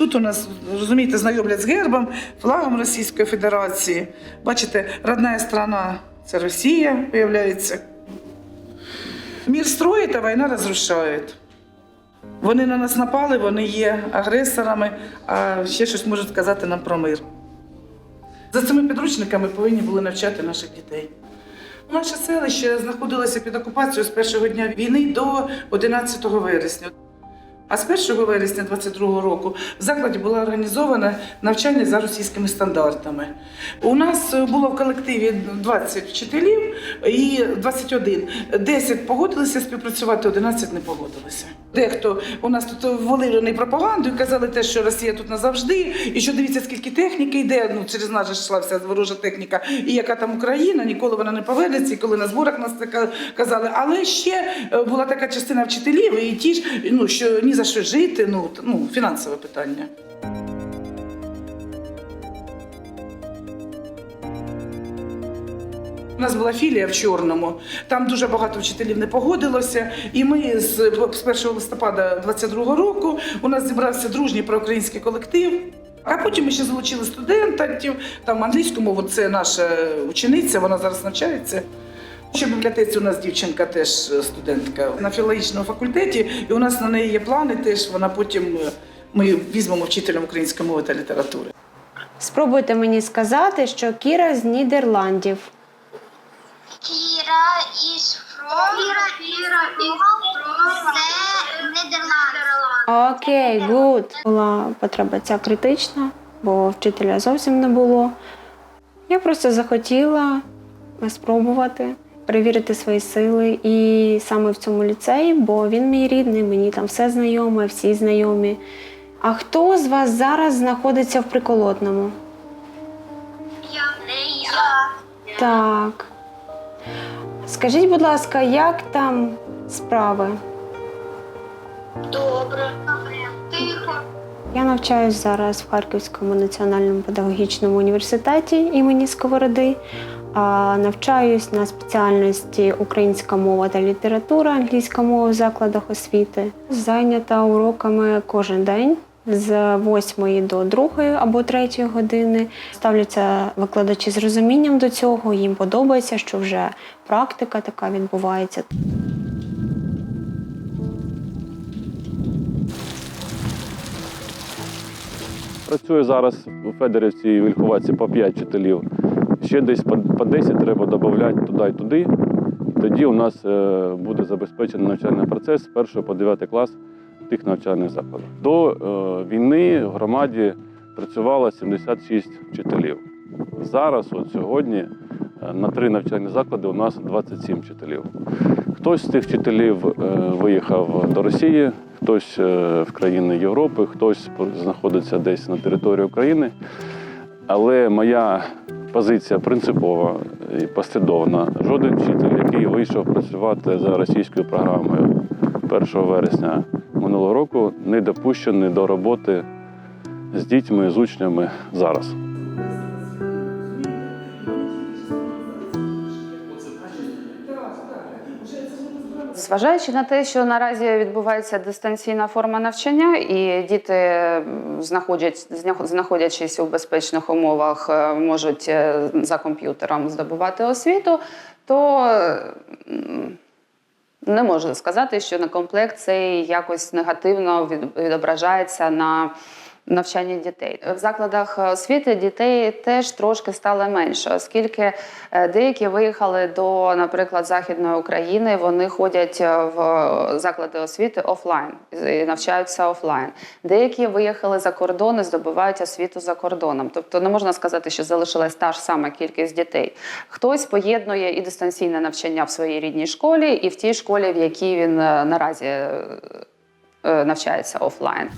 Тут у нас, розумієте, знайомлять з гербом, флагом Російської Федерації. Бачите, родна страна це Росія, виявляється. Мір строїть, а війна розрушає. Вони на нас напали, вони є агресорами, а ще щось можуть сказати нам про мир. За цими підручниками повинні були навчати наших дітей. Наше селище знаходилося під окупацією з першого дня війни до 11 вересня. А з 1 вересня 22 року в закладі було організована навчання за російськими стандартами. У нас було в колективі 20 вчителів і 21. 10 погодилися співпрацювати, 11 не погодилися. Дехто у нас тут волили пропаганду і казали те, що Росія тут назавжди, і що дивіться, скільки техніки йде. Ну через нас же йшла вся ворожа техніка, і яка там Україна, ніколи вона не повернеться, коли на зборах нас це казали. Але ще е, була така частина вчителів, і ті ж ну що ні за що жити, ну ну фінансове питання. У нас була філія в Чорному, там дуже багато вчителів не погодилося. І ми з, з 1 листопада 22 року у нас зібрався дружній проукраїнський колектив. А потім ми ще залучили студентів. Там англійську мову це наша учениця, вона зараз навчається. Ще в бібліотеці у нас дівчинка теж е, студентка на філологічному факультеті, і у нас на неї є плани теж. Вона потім е, ми візьмемо вчителем української мови та літератури. Спробуйте мені сказати, що Кіра з Нідерландів. Кіра із Фром. Кіра, Кіра із Фром. Це Нідерланд. Окей, гуд. Була потреба ця критична, бо вчителя зовсім не було. Я просто захотіла спробувати перевірити свої сили. І саме в цьому ліцеї, бо він мій рідний, мені там все знайоме, всі знайомі. А хто з вас зараз знаходиться в приколотному? Я. Не я. Так. Скажіть, будь ласка, як там справи? Добре. Тихо. Я навчаюсь зараз в Харківському національному педагогічному університеті імені Сковороди. Навчаюсь на спеціальності українська мова та література, англійська мова в закладах освіти. Зайнята уроками кожен день з 8 до 2 або 3 години. Ставляться викладачі з розумінням до цього. Їм подобається, що вже практика така відбувається. Працює зараз у Федорівці і Вільховаці по 5 вчителів. Ще десь по по 10 треба додати туди і туди. Тоді у нас е, буде забезпечений навчальний процес з 1 по 9 клас тих навчальних закладах. До е, війни в громаді працювало 76 вчителів. Зараз, от сьогодні, е, на три навчальні заклади у нас 27 вчителів. Хтось з цих вчителів е, виїхав до Росії, хтось в країни Європи, хтось знаходиться десь на території України. Але моя позиція принципова і послідовна. Жоден вчитель, який вийшов працювати за російською програмою 1 вересня минулого року, не допущений до роботи з дітьми, з учнями зараз. Зважаючи на те, що наразі відбувається дистанційна форма навчання, і діти, знаходячись у безпечних умовах, е, можуть е, за комп'ютером здобувати освіту, то не можу сказати, що на комплект цей якось негативно від- відображається на навчанні дітей. В закладах освіти дітей теж трошки стало менше, оскільки е, деякі виїхали до, наприклад, Західної України, вони ходять е, в заклади освіти офлайн і навчаються офлайн. Деякі виїхали за кордон і здобувають освіту за кордоном. Тобто не можна сказати, що залишилась та ж сама кількість дітей. Хтось поєднує і дистанційне навчання в своїй рідній школі, і в тій школі, в якій він е, наразі е, е, навчається офлайн.